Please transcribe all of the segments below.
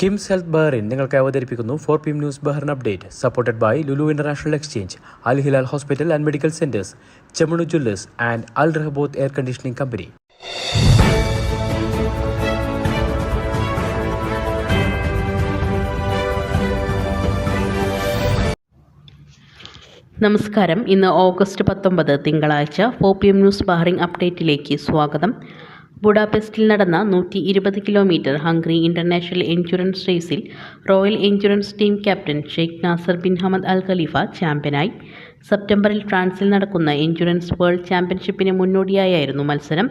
KIMS health Bahrain നിങ്ങൾക്ക് അവതരിപ്പിക്കുന്നു four P M news Bahrain update supported by Lulu international exchange Al Hilal hospital and medical centres Chemmanur jewellers and Al Rahaboth air conditioning company നമസ്കാരം. ഇന്ന് August പത്തൊമ്പത് തിങ്കളാഴ്ച four P M news Bahrain അപ്ഡേറ്റിലേക്ക് സ്വാഗതം. ബുഡാപെസ്റ്റിൽ നടന്ന നൂറ്റി ഇരുപത് kilometre Hungary international endurance റേസിൽ royal endurance team captain Sheikh Nasser bin Hamad Al Khalifa ചാമ്പ്യനായി. സെപ്റ്റംബറിൽ ഫ്രാൻസിൽ നടക്കുന്ന ഇൻഷുറൻസ് വേൾഡ് ചാമ്പ്യൻഷിപ്പിന് മുന്നോടിയായിരുന്നു മത്സരം.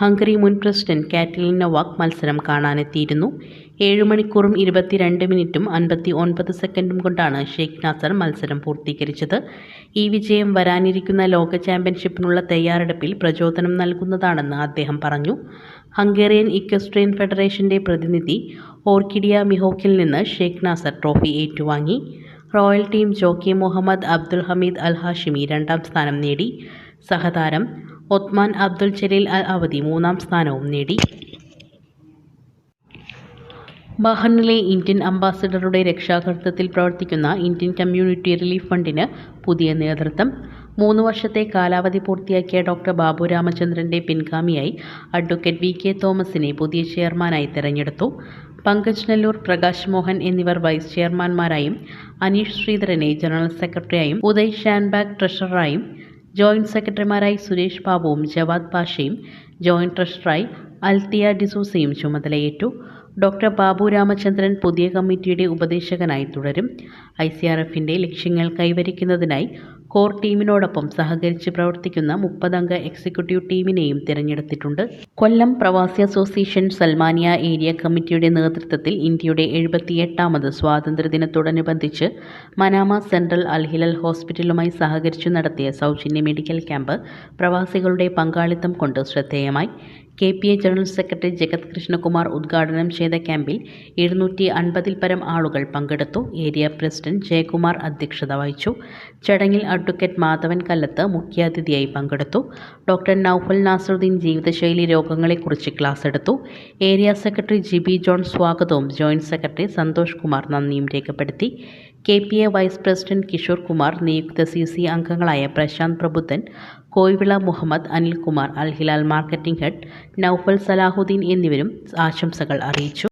ഹംഗറി മുൻ പ്രസിഡന്റ് കാറ്റലിൻ നൊവാക് മത്സരം കാണാനെത്തിയിരുന്നു. ഏഴ് മണിക്കൂറും ഇരുപത്തിരണ്ട് മിനിറ്റും അൻപത്തി ഒൻപത് സെക്കൻഡും കൊണ്ടാണ് ഷെയ്ഖ് നാസർ മത്സരം പൂർത്തീകരിച്ചത്. ഈ വിജയം വരാനിരിക്കുന്ന ലോക ചാമ്പ്യൻഷിപ്പിനുള്ള തയ്യാറെടുപ്പിൽ പ്രചോദനം നൽകുന്നതാണെന്ന് അദ്ദേഹം പറഞ്ഞു. ഹംഗേറിയൻ ഇക്വസ്ട്രിയൻ ഫെഡറേഷന്റെ പ്രതിനിധി ഓർക്കിഡിയ മിഹോക്കിൽ നിന്ന് ഷെയ്ഖ് നാസർ ട്രോഫി ഏറ്റുവാങ്ങി. Royal team jockey Mohammed Abdul Hameed Al Hashimi രണ്ടാം സ്ഥാനം നേടി. സഹതാരം Othman Abdul Jaleel Al Awadhi മൂന്നാം സ്ഥാനവും നേടി. ബഹറിനിലെ ഇന്ത്യൻ അംബാസഡറുടെ രക്ഷാകർത്തത്തിൽ പ്രവർത്തിക്കുന്ന ഇന്ത്യൻ കമ്മ്യൂണിറ്റി റിലീഫ് ഫണ്ടിന് പുതിയ നേതൃത്വം. മൂന്ന് വർഷത്തെ കാലാവധി പൂർത്തിയാക്കിയ ഡോക്ടർ ബാബു രാമചന്ദ്രന്റെ പിൻഗാമിയായി. അഡ്വക്കേറ്റ് വി കെ തോമസിനെ പുതിയ ചെയർമാനായി തെരഞ്ഞെടുത്തു. പങ്കജ് നെല്ലൂർ പ്രകാശ് മോഹൻ എന്നിവർ വൈസ് ചെയർമാൻമാരായും അനീഷ് ശ്രീധരനെ ജനറൽ സെക്രട്ടറിയായും ഉദയ് ഷാൻബാഗ് ട്രഷററായും ജോയിന്റ് സെക്രട്ടറിമാരായി സുരേഷ് ബാബുവും ജവാദ് പാഷയും ജോയിന്റ് ട്രഷററായി അൽത്തിയ ഡിസൂസയും ചുമതലയേറ്റു. ഡോക്ടർ ബാബു രാമചന്ദ്രൻ പുതിയ കമ്മിറ്റിയുടെ ഉപദേശകനായി തുടരും. ഐ സി ആർ എഫിന്റെ ലക്ഷ്യങ്ങൾ കൈവരിക്കുന്നതിനായി കോർ ടീമിനോടൊപ്പം സഹകരിച്ച് പ്രവർത്തിക്കുന്ന മുപ്പതംഗ എക്സിക്യൂട്ടീവ് ടീമിനെയും തിരഞ്ഞെടുത്തിട്ടുണ്ട്. കൊല്ലം പ്രവാസി അസോസിയേഷൻ സൽമാനിയ ഏരിയ കമ്മിറ്റിയുടെ നേതൃത്വത്തിൽ ഇന്ത്യയുടെ എഴുപത്തിയെട്ടാമത് സ്വാതന്ത്ര്യദിനത്തോടനുബന്ധിച്ച് മനാമ സെൻട്രൽ അൽഹിലൽ ഹോസ്പിറ്റലുമായി സഹകരിച്ചു നടത്തിയ സൗജന്യ മെഡിക്കൽ ക്യാമ്പ് പ്രവാസികളുടെ പങ്കാളിത്തം കൊണ്ട് ശ്രദ്ധേയമായി. K P A general secretary Jagat Krishnakumar ഉദ്ഘാടനം ചെയ്ത ക്യാമ്പിൽ എഴുന്നൂറ്റി അൻപതിൽ പരം ആളുകൾ പങ്കെടുത്തു. ഏരിയ പ്രസിഡന്റ് ജയകുമാർ അധ്യക്ഷത വഹിച്ചു. ചടങ്ങിൽ അഡ്വക്കേറ്റ് മാധവൻ കല്ലത്ത് മുഖ്യാതിഥിയായി പങ്കെടുത്തു. ഡോക്ടർ നൌഫൽ നാസറുദ്ദീൻ ജീവിതശൈലി രോഗങ്ങളെക്കുറിച്ച് ക്ലാസ് എടുത്തു. ഏരിയ സെക്രട്ടറി ജിബി ജോൺ സ്വാഗതവും ജോയിന്റ് സെക്രട്ടറി സന്തോഷ് കുമാർ നന്ദിയും രേഖപ്പെടുത്തി. K P A vice president Kishore Kumar നിയുക്ത സി സി അംഗങ്ങളായ Prasanth Prabuddhan Koyivila Muhammad Anilkumar Al Hilal marketing head Noufal Salahuddeen എന്നിവരും ആശംസകൾ അറിയിച്ചു.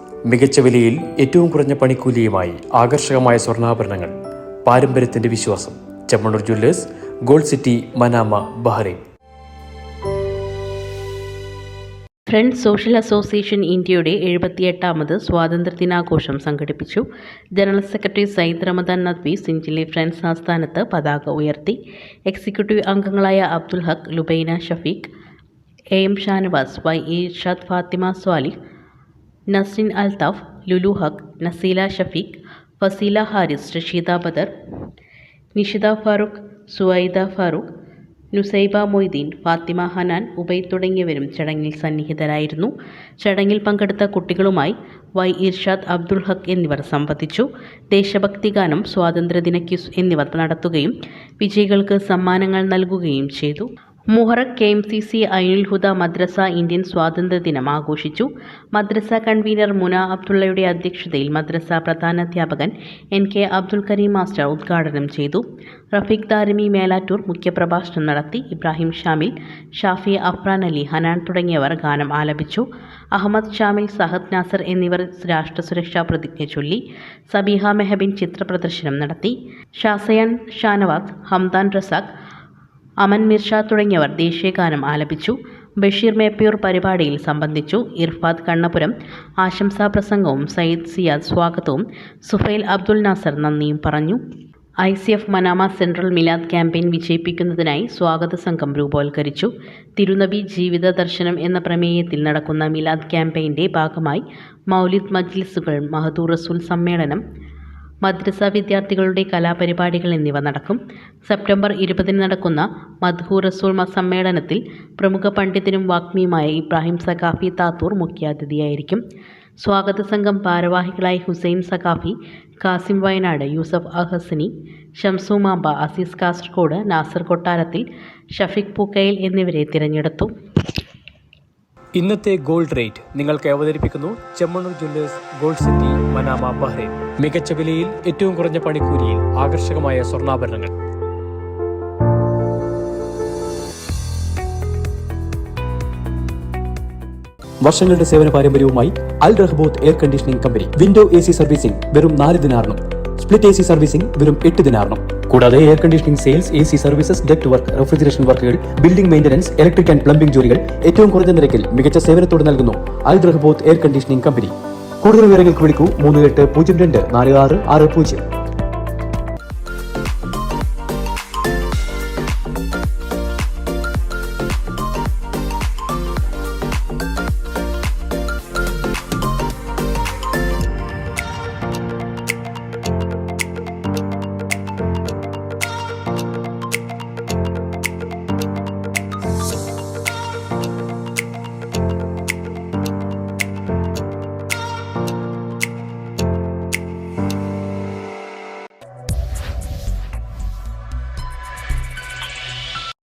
മികച്ച വിലയിൽ ഏറ്റവും കുറഞ്ഞ പണിക്കൂലിയുമായി ആകർഷകമായ സ്വർണാഭരണങ്ങൾ. പാരമ്പര്യത്തിന്റെ വിശ്വാസം. Chemmanur jewellers gold city Manama Bahrain. Friends social association ഇന്ത്യയുടെ എഴുപത്തിയെട്ടാമത് സ്വാതന്ത്ര്യ ദിനാഘോഷം സംഘടിപ്പിച്ചു. ജനറൽ സെക്രട്ടറി സയ്യിദ് റമദാൻ നദ്വി സിഞ്ചിലെ ഫ്രണ്ട്സ് ആസ്ഥാനത്ത് പതാക ഉയർത്തി. എക്സിക്യൂട്ടീവ് അംഗങ്ങളായ Abdul Haq Lubaina Shafeeq A M Shanavas Y Irshad Fathima Swalih Nasrin Althaf Lulu Haq Naseela Shafeeq Faseela Haris Rasheeda Badar Nishitha Farooq Suvaida Farooq Nusaiba Moideen Fathima Hanan Ubai തുടങ്ങിയവരും ചടങ്ങിൽ സന്നിഹിതരായിരുന്നു. ചടങ്ങിൽ പങ്കെടുത്ത കുട്ടികളുമായി Y Irshad Abdul ഹക്ക് എന്നിവർ സംബന്ധിച്ചു ദേശഭക്തി ഗാനം സ്വാതന്ത്ര്യദിന ക്യൂസ് എന്നിവ നടത്തുകയും വിജയികൾക്ക് സമ്മാനങ്ങൾ നൽകുകയും ചെയ്തു. Muharraq K M C C Ainul Huda മദ്രസ ഇന്ത്യൻ സ്വാതന്ത്ര്യ ദിനം ആഘോഷിച്ചു. മദ്രസ കൺവീനർ മുന അബ്ദുള്ളയുടെ അധ്യക്ഷതയിൽ മദ്രസ പ്രധാനാധ്യാപകൻ N K Abdul Kareem master ഉദ്ഘാടനം ചെയ്തു. റഫീഖ് ദാരിമി മേലാറ്റൂർ മുഖ്യപ്രഭാഷണം നടത്തി. ഇബ്രാഹിം ഷാമിൽ ഷാഫി അഫ്രാൻ അലി ഹനാൻ തുടങ്ങിയവർ ഗാനം ആലപിച്ചു. അഹമ്മദ് ഷാമിൽ സഹദ് നാസർ എന്നിവർ രാഷ്ട്ര സുരക്ഷാ പ്രതിജ്ഞ ചൊല്ലി. സബീഹ മെഹബിൻ ചിത്രപ്രദർശനം നടത്തി. ഷാസയാൻ ഷാനവാസ് ഹംദാൻ റസാഖ് അമൻ മിർഷ തുടങ്ങിയവർ ദേശീയഗാനം ആലപിച്ചു. ബഷീർ മേപ്പിയൂർ പരിപാടിയിൽ സംബന്ധിച്ചു. ഇർഫാദ് കണ്ണപുരം. ആശംസാ പ്രസംഗവും സയ്യിദ് സിയാദ് സ്വാഗതവും. സുഫൈൽ അബ്ദുൽ നാസർ നന്ദിയും പറഞ്ഞു. I C F Manama central Milad campaign വിജയിപ്പിക്കുന്നതിനായി സ്വാഗത സംഘം രൂപവൽക്കരിച്ചു. തിരുനബി ജീവിത ദർശനം എന്ന പ്രമേയത്തിൽ നടക്കുന്ന മിലാദ് ക്യാമ്പയിന്റെ ഭാഗമായി മൗലിദ് മജ്ലിസുകൾ മഹദൂർ റസൂൽ സമ്മേളനം മദ്രസ വിദ്യാർത്ഥികളുടെ കലാപരിപാടികൾ എന്നിവ നടക്കും. സെപ്റ്റംബർ ഇരുപതിന് നടക്കുന്ന മധു റസൂൾ സമ്മേളനത്തിൽ പ്രമുഖ പണ്ഡിതനും വാഗ്മിയുമായ ഇബ്രാഹിം സഖാഫി താത്തൂർ മുഖ്യാതിഥിയായിരിക്കും. സ്വാഗത സംഘം ഭാരവാഹികളായി ഹുസൈൻ സഖാഫി കാസിം വയനാട് യൂസഫ് അഹസനി ഷംസു മാമ്പ അസീസ് കാസർഗോഡ് നാസർ കൊട്ടാരത്തിൽ ഷഫീഖ് പൂക്കയിൽ എന്നിവരെ തിരഞ്ഞെടുത്തു. ഇന്നത്തെ ഗോൾഡ് റേറ്റ് നിങ്ങൾക്ക് അവതരിപ്പിക്കുന്നു Chemmanur jewellers gold city Manama Bahrain. മികച്ച വിലയിൽ ഏറ്റവും കുറഞ്ഞ പണിക്കൂലിയിൽ ആകർഷകമായ സ്വർണാഭരണങ്ങൾ. വർഷങ്ങളുടെ സേവന പാരമ്പര്യവുമായി Al Rahaboth air conditioning company window A C servicing വെറും നാല് ദിനാറിനും സ്പ്ലിറ്റ് എ സി സർവീസിംഗ് വെറും എട്ട് ദിനാറിനും കൂടാതെ air conditioning sales A C services duct work refrigeration വർക്കുകൾ building maintenance electric and plumbing ജോലികൾ ഏറ്റവും കുറഞ്ഞ നിരക്കിൽ മികച്ച സേവനത്തോടെ നൽകുന്നു Al Rahaboth air conditioning company കൂടുതൽ വിവരങ്ങൾക്ക് വിളിക്കൂ മൂന്ന് എട്ട് പൂജ്യം രണ്ട് നാല് ആറ് ആറ് പൂജ്യം.